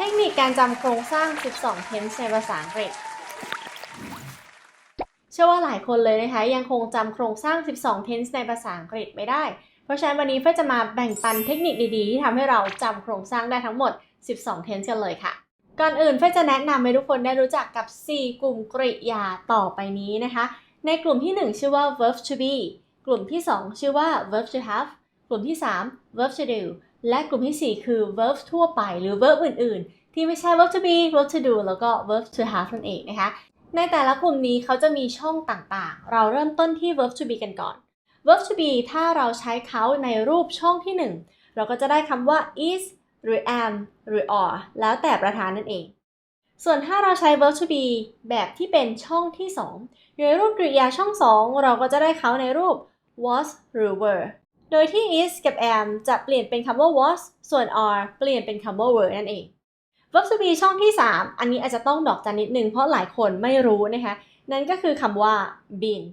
เทคนิคการจำโครงสร้าง 12 tense ในภาษาอังกฤษ เชื่อว่าหลายคนเลยนะคะยังคงจำโครงสร้าง 12 tense ในภาษาอังกฤษไม่ได้ เพราะฉะนั้นวันนี้เฟยจะมาแบ่งปันเทคนิคดีๆ ที่ทำให้เราจำโครงสร้างได้ทั้งหมด 12 tense กันเลยค่ะ ก่อนอื่นเฟยจะแนะนำให้ทุกคนได้รู้จักกับ 4 กลุ่มกริยาต่อไปนี้นะคะ ในกลุ่มที่ 1 ชื่อว่า verb to be กลุ่มที่ 2 ชื่อว่า verb to have กลุ่มที่ 3 verb to do และกลุ่มที่ 4 คือ verb ทั่วไปหรือ verb อื่น ๆ ที่ไม่ใช่ verb to be verb to do แล้วก็ verb to have นั่นเองนะคะ ในแต่ละกลุ่มนี้เขาจะมีช่องต่างๆ เราเริ่มต้นที่ verb to be กันก่อน verb to be ถ้าเราใช้เขาในรูปช่องที่ 1 เราก็จะได้คำว่า is หรือ am หรือ are แล้วแต่ประธานนั่นเอง ส่วนถ้าเราใช้ verb to be แบบที่เป็นช่องที่ 2 อยู่ในรูปกริยาช่อง 2 เราก็จะได้เขาในรูป was หรือ were โดยที่ is กับ am จะเปลี่ยนเป็นคำว่า was ส่วน are เปลี่ยนเป็นคำว่า were นั่นเอง verb to be ช่องที่ 3 อันนี้อาจจะต้องดอกจันนิดนึงเพราะหลายคนไม่รู้นะคะ นั่นก็คือคำว่า been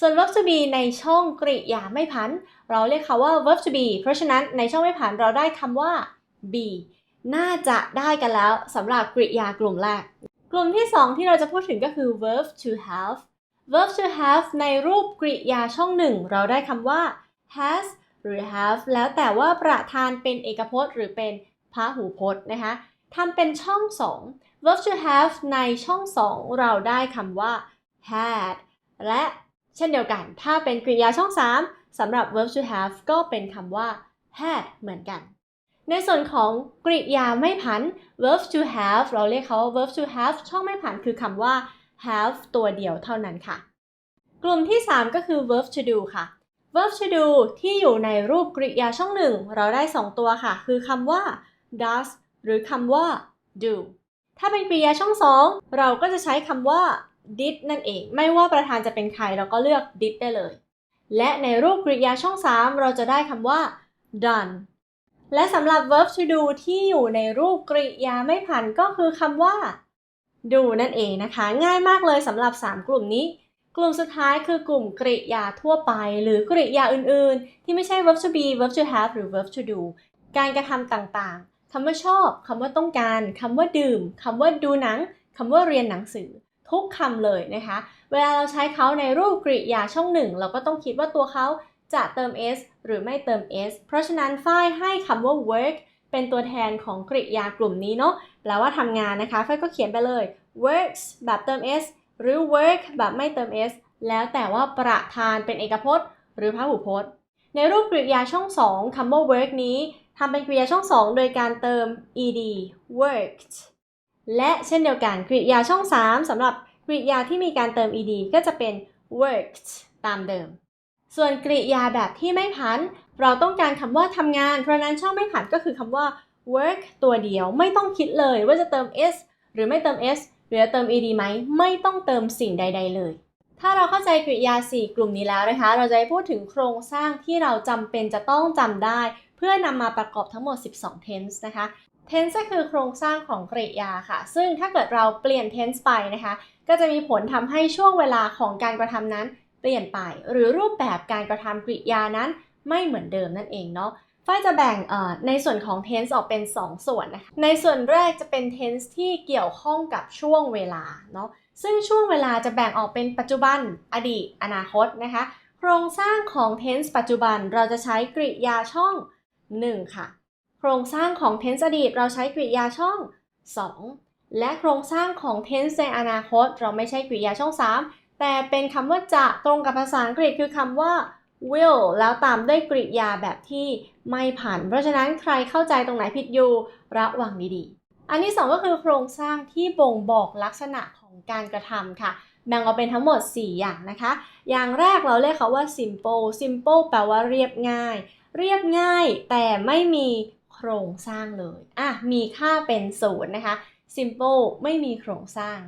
ส่วน verb to be ในช่องกริยาไม่พัน เราเรียกเขาว่า verb to be เพราะฉะนั้นในช่องไม่พันเราได้คำว่า be น่าจะได้กันแล้วสำหรับกริยากลุ่มแรก กลุ่มที่ 2 ที่เราจะพูดถึงก็คือ verb to have verb to have ในรูปกริยาช่องหนึ่งเราได้คำว่า has หรือ have แล้วแต่ว่าประธานเป็นเอกพจน์ หรือเป็นพหูพจน์นะคะทำเป็นช่อง 2 verb to have ในช่อง 2 เราได้คำว่า had และเช่นเดียวกัน ถ้าเป็นกริยาช่อง 3สำหรับ verb to have ก็เป็นคำว่า had เหมือนกัน ในส่วนของกริยาไม่ผัน verb to have เราเรียกเขาว่า verb to have ช่องไม่ผันคือคำว่า have ตัวเดียวเท่านั้นค่ะ กลุ่มที่ 3 ก็คือ verb to do ค่ะ verb to do ที่อยู่ในรูปกริยาช่องหนึ่ง เราได้ 2 ตัวค่ะ คือคำว่า does หรือคำว่า do ถ้าเป็นกริยาช่อง2เราก็จะใช้คำว่า did นั่นเอง ไม่ว่าประธานจะเป็นใครเราก็เลือก did ได้เลย และในรูปกริยาช่อง 3 เราจะได้คำว่า done และสำหรับ verb to do ที่อยู่ในรูปกริยาไม่ผันก็คือคำว่า do นั่นเองนะคะ ง่ายมากเลยสำหรับ 3 กลุ่มนี้ กลุ่มสุดท้ายคือกลุ่มกริยาทั่วไป หรือกริยาอื่น ๆ ที่ไม่ใช่ verb to be verb to have หรือ verb to do การกระทำต่างๆคำว่าชอบคำว่าต้องการคำว่าดื่มคำว่าดูหนังคำว่าเรียนหนังสือ ทุกคำเลยนะคะ เวลาเราใช้เขาในรูปกริยาช่องหนึ่งเราก็ต้องคิดว่าตัวเขาจะเติม s หรือไม่เติม s เพราะฉะนั้นฝ้ายให้คำว่า work เป็นตัวแทนของกริยากลุ่มนี้เนาะแปลว่าทำงานนะคะฝ้ายก็เขียนไปเลย works แบบเติม s หรือ work แบบไม่เติม s แล้วแต่ว่าประธานเป็นเอกพจน์ หรือพหูพจน์ ในรูปกริยาช่อง 2คำว่า work นี้ทำเป็นกริยาช่อง 2 โดยการเติม ed worked และเช่นเดียวกันกริยาช่อง 3สำหรับกริยาที่มีการเติม ed ก็จะเป็น worked ตามเดิม ส่วนกริยาแบบที่ไม่ผัน เราต้องการคำว่าทำงาน เพราะนั้นช่องไม่ผันก็คือคำว่า work ตัวเดียวไม่ต้องคิดเลยว่าจะเติม s หรือไม่เติม s หรือจะเติม ed ไหมไม่ต้องเติมสิ่งใด ๆ เลย ถ้าเราเข้าใจกริยา 4 กลุ่มนี้แล้วนะคะ เราจะได้พูดถึงโครงสร้างที่เราจำเป็นจะต้องจำได้ เพื่อนำมาประกอบทั้งหมด 12 tense นะคะ tense ก็คือโครงสร้างของกริยาค่ะ ซึ่งถ้าเกิดเราเปลี่ยน tense ไปนะคะ ก็จะมีผลทำให้ช่วงเวลาของการกระทำนั้นเปลี่ยนไป หรือรูปแบบการกระทำกริยานั้นไม่เหมือนเดิมนั่นเองเนาะ ฝ้ายจะแบ่งในส่วนของ tense ออกเป็น 2 ส่วนนะคะ ในส่วนแรกจะเป็น tense ที่เกี่ยวข้องกับช่วงเวลาเนาะ ซึ่งช่วงเวลาจะแบ่งออกเป็นปัจจุบัน อดีต อนาคตนะคะ โครงสร้างของ tense ปัจจุบันเราจะใช้กริยาช่อง 1 ค่ะ โครงสร้างของ tense อดีตเราใช้กริยาช่อง 2 และโครงสร้างของ tense ในอนาคต เราไม่ใช่กริยาช่อง 3 แต่เป็นคำว่าจะตรงกับภาษาอังกฤษคือคำว่า will แล้วตามด้วยกริยาแบบที่ไม่ผัน เพราะฉะนั้นใครเข้าใจตรงไหนผิดอยู่ ระวังดีๆ อันที่2ก็คือโครงสร้างที่บ่งบอกลักษณะของการกระทำค่ะ แบ่งออกเป็นทั้งหมด 4 อย่างนะคะ อย่างแรกเราเรียกเขาว่า simple simple แปลว่าเรียบง่าย เรียบง่ายแต่ไม่มีโครงสร้างเลย อะ มีค่าเป็นศูนย์นะคะ simple ไม่มีโครงสร้าง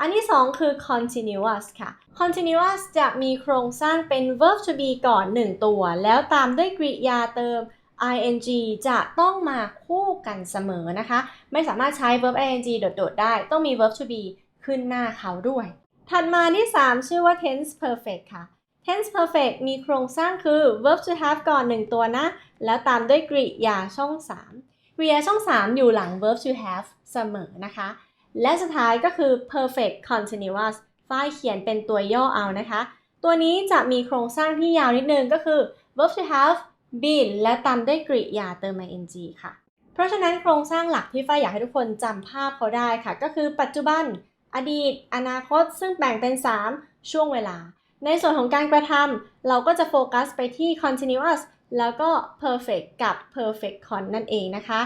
อันที่ 2 คือ continuous ค่ะ continuous จะมีโครงสร้างเป็น verb to be ก่อน 1 ตัว แล้วตามด้วยกริยาเติม ing จะต้องมาคู่กันเสมอนะคะ ไม่สามารถใช้ verb ing โดดๆได้ ต้องมี verb to be ขึ้นหน้าเขาด้วย ถัดมาที่ 3 ชื่อว่า tense perfect ค่ะ tense perfect มีโครงสร้างคือ verb to have ก่อน 1 ตัวนะ แล้วตามด้วยกริยาช่อง 3 กริยาช่อง 3 อยู่หลัง verb to have เสมอนะคะ และสุดท้ายก็คือ perfect continuous ฝ้ายเขียนเป็นตัวย่อเอานะคะ ตัวนี้จะมีโครงสร้างที่ยาวนิดนึงก็คือ verb to have been และตามด้วยกริยาเติม ing ค่ะ เพราะฉะนั้นโครงสร้างหลักที่ฝ้ายอยากให้ทุกคนจำภาพเขาได้ค่ะ ก็คือปัจจุบัน อดีต อนาคต ซึ่งแบ่งเป็น 3 ช่วงเวลา ในส่วนของการกระทำเราก็จะโฟกัสไปที่ continuous แล้วก็ perfect กับ perfect con นั่นเองนะคะ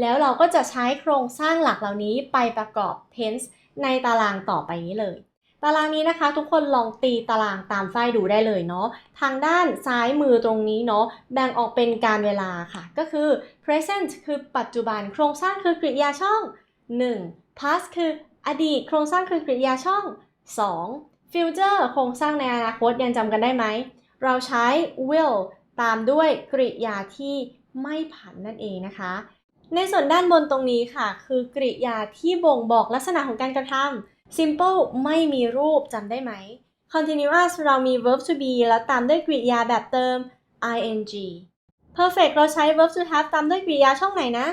แล้วเราก็จะใช้โครงสร้างหลักเหล่านี้ไปประกอบ tense ในตารางต่อไปนี้เลย ตารางนี้นะคะ ทุกคนลองตีตารางตามไฟล์ดูได้เลยเนาะ ทางด้านซ้ายมือตรงนี้เนาะแบ่งออกเป็นการเวลาค่ะ ก็คือ present คือปัจจุบัน โครงสร้างคือกริยาช่อง 1. past คืออดีต โครงสร้างคือกริยาช่อง 2. future โครงสร้างในอนาคตยังจำกันได้ไหม เราใช้ will ตามด้วยกริยาที่ไม่ผันนั่นเองนะคะ ในส่วนด้านบนตรงนี้ค่ะ คือกริยาที่บ่งบอกลักษณะของการกระทำ simple ไม่มีรูปจำได้ไหม continuous เรามี verb to be แล้วตามด้วยกริยาแบบเติม ing perfect เราใช้ verb to have ตามด้วยกริยาช่องไหนนะ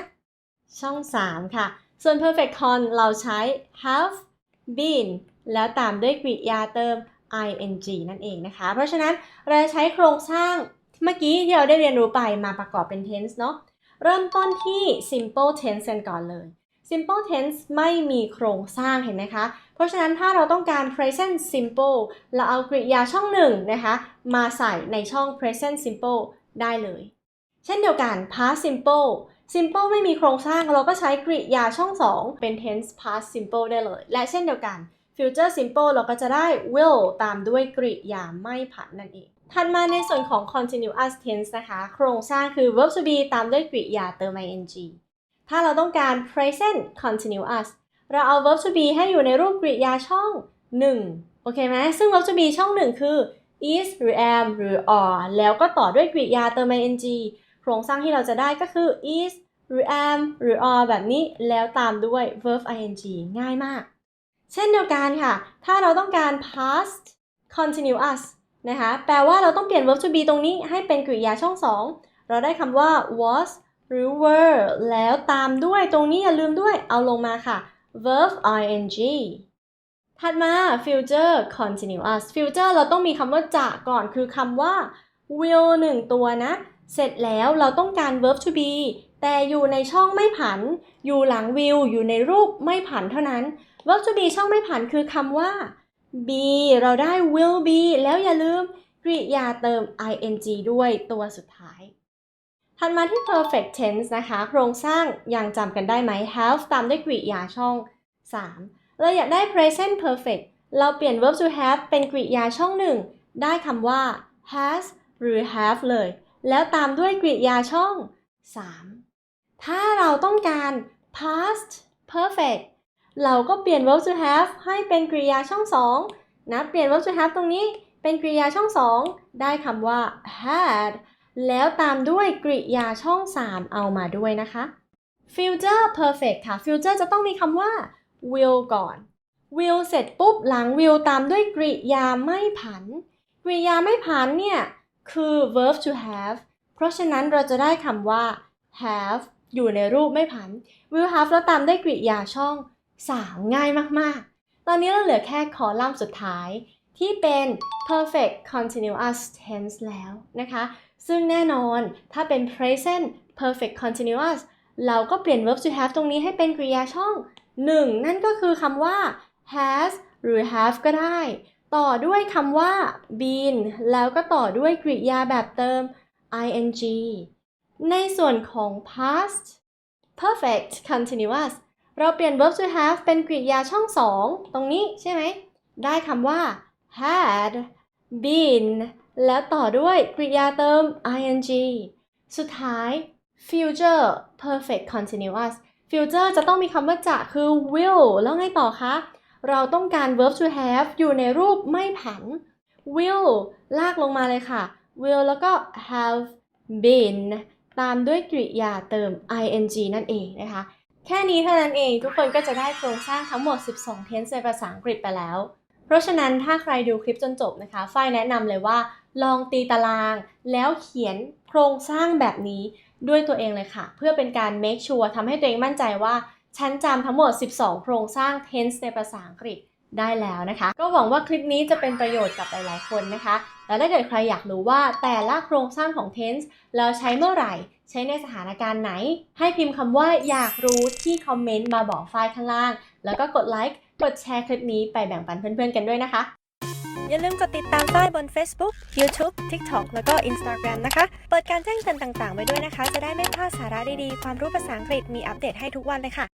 ช่อง 3 ค่ะ ส่วน perfect con เราใช้ have been แล้วตามด้วยกริยาเติม ing นั่นเองนะคะ เพราะฉะนั้นเราจะใช้โครงสร้างเมื่อกี้ที่เราได้เรียนรู้ไปมาประกอบเป็น tense เนาะ เริ่มต้นที่ simple tense กันก่อนเลย simple tense ไม่มีโครงสร้างเห็นไหมคะ เพราะฉะนั้นถ้าเราต้องการ present simple เราเอากริยาช่องหนึ่งนะคะ มาใส่ในช่อง present simple ได้เลย เช่นเดียวกัน past simple simple ไม่มีโครงสร้างเราก็ใช้กริยาช่อง 2 เป็น tense past simple ได้เลย และเช่นเดียวกัน future simple เราก็จะได้ will ตามด้วยกริยาไม่ผันนั่นเอง ถัดมาในส่วนของ continuous tense นะคะ โครงสร้างคือ verb to be ตามด้วยกริยาเติม ing ถ้าเราต้องการ present continuous เราเอา verb to be ให้อยู่ในรูปกริยาช่อง 1 โอเคไหม ซึ่ง verb to be ช่อง 1 คือ is หรือ am หรือ are แล้วก็ต่อด้วยกริยาเติม ing โครงสร้างที่เราจะได้ก็คือ is หรือ am หรือ are แบบนี้ แล้วตามด้วย verb ing ง่ายมาก เช่นเดียวกันค่ะ ถ้าเราต้องการ past continuous นะคะ แปลว่าเราต้องเปลี่ยน verb to be ตรงนี้ให้เป็นกริยาช่อง2เราได้คำว่า was หรือ were แล้วตามด้วยตรงนี้อย่าลืมด้วยเอาลงมาค่ะ verb ing ถัดมา future continuous future เราต้องมีคำว่าจะก่อนคือคำว่า will หนึ่งตัวนะ เสร็จแล้วเราต้องการ verb to be แต่อยู่ในช่องไม่ผัน อยู่หลัง will อยู่ในรูปไม่ผันเท่านั้น verb to be ช่องไม่ผันคือคำว่า be เราได้ will be แล้วอย่าลืมกริยาเติม ing ด้วยตัวสุดท้าย ถัดมาที่ perfect tense นะคะ โครงสร้างยังจำกันได้ไหม have ตามด้วยกริยาช่อง 3 เราอยากได้ present perfect เราเปลี่ยน verb to have เป็นกริยาช่องหนึ่งได้คำว่า has หรือ have เลย แล้วตามด้วยกริยาช่อง 3 ถ้าเราต้องการ past perfect เราก็เปลี่ยน verb to have ให้เป็นกริยาช่อง2นะ เปลี่ยน verb to have ตรงนี้เป็นกริยาช่อง2ได้คำว่า had แล้วตามด้วยกริยาช่อง 3 เอามาด้วยนะคะ future perfect ค่ะ future จะต้องมีคำว่า will ก่อน will เสร็จปุ๊บหลัง will ตามด้วยกริยาไม่ผัน กริยาไม่ผันเนี่ย คือ verb to have เพราะฉะนั้นเราจะได้คำว่า have อยู่ในรูปไม่ผัน will have แล้วตามด้วยกริยาช่อง 3 ง่ายมากๆ ตอนนี้เราเหลือแค่คอลัมน์สุดท้ายที่เป็น perfect continuous tense แล้วนะคะ ซึ่งแน่นอนถ้าเป็น present perfect continuous เราก็เปลี่ยน verb to have ตรงนี้ให้เป็นกริยาช่อง 1 นั่นก็คือคำว่า has หรือ have ก็ได้ ต่อด้วยคำว่า been แล้วก็ต่อด้วยกริยาแบบเติม ing ในส่วนของ past perfect continuous เราเปลี่ยน verb to have เป็นกริยาช่อง2ตรงนี้ใช่ไหม ได้คำว่า had been แล้วต่อด้วยกริยาเติม ing สุดท้าย future perfect continuous future จะต้องมีคำว่าจะคือ will แล้วไงต่อคะ เราต้องการ verb to have อยู่ในรูปไม่ผัน will ลากลงมาเลยค่ะ will แล้วก็ have been ตามด้วยกริยาเติม ing นั่นเองนะคะ แค่นี้เท่านั้นเองทุกคนก็จะได้โครงสร้างทั้งหมด 12 tense ในภาษาอังกฤษไปแล้ว เพราะฉะนั้นถ้าใครดูคลิปจนจบนะคะ ฝ้ายแนะนำเลยว่า ลองตีตาราง แล้วเขียนโครงสร้างแบบนี้ด้วยตัวเองเลยค่ะ เพื่อเป็นการ make sure ทำให้ตัวเองมั่นใจว่าฉันจำทั้งหมด 12 โครงสร้าง tense ในภาษาอังกฤษได้แล้วนะคะ ก็หวังว่าคลิปนี้จะเป็นประโยชน์กับหลาย ๆ คนนะคะ และถ้าเกิดใครอยากรู้ว่าแต่ละโครงสร้างของ tense แล้วใช้เมื่อไหร่ ใช้ในสถานการณ์ไหน ให้พิมพ์คำว่าอยากรู้ที่คอมเมนต์มาบอกฝ้ายข้างล่าง แล้วก็กดไลค์ กดแชร์คลิปนี้ไปแบ่งปันเพื่อนๆกันด้วยนะคะ อย่าลืมกดติดตามฝ้ายบน Facebook, YouTube, TikTok แล้วก็ Instagram นะคะ เปิดการแจ้งเตือนต่างๆไว้ด้วยนะคะ จะได้ไม่พลาดสาระดีๆ ความรู้ภาษาอังกฤษมีอัปเดตให้ทุกวันเลยค่ะ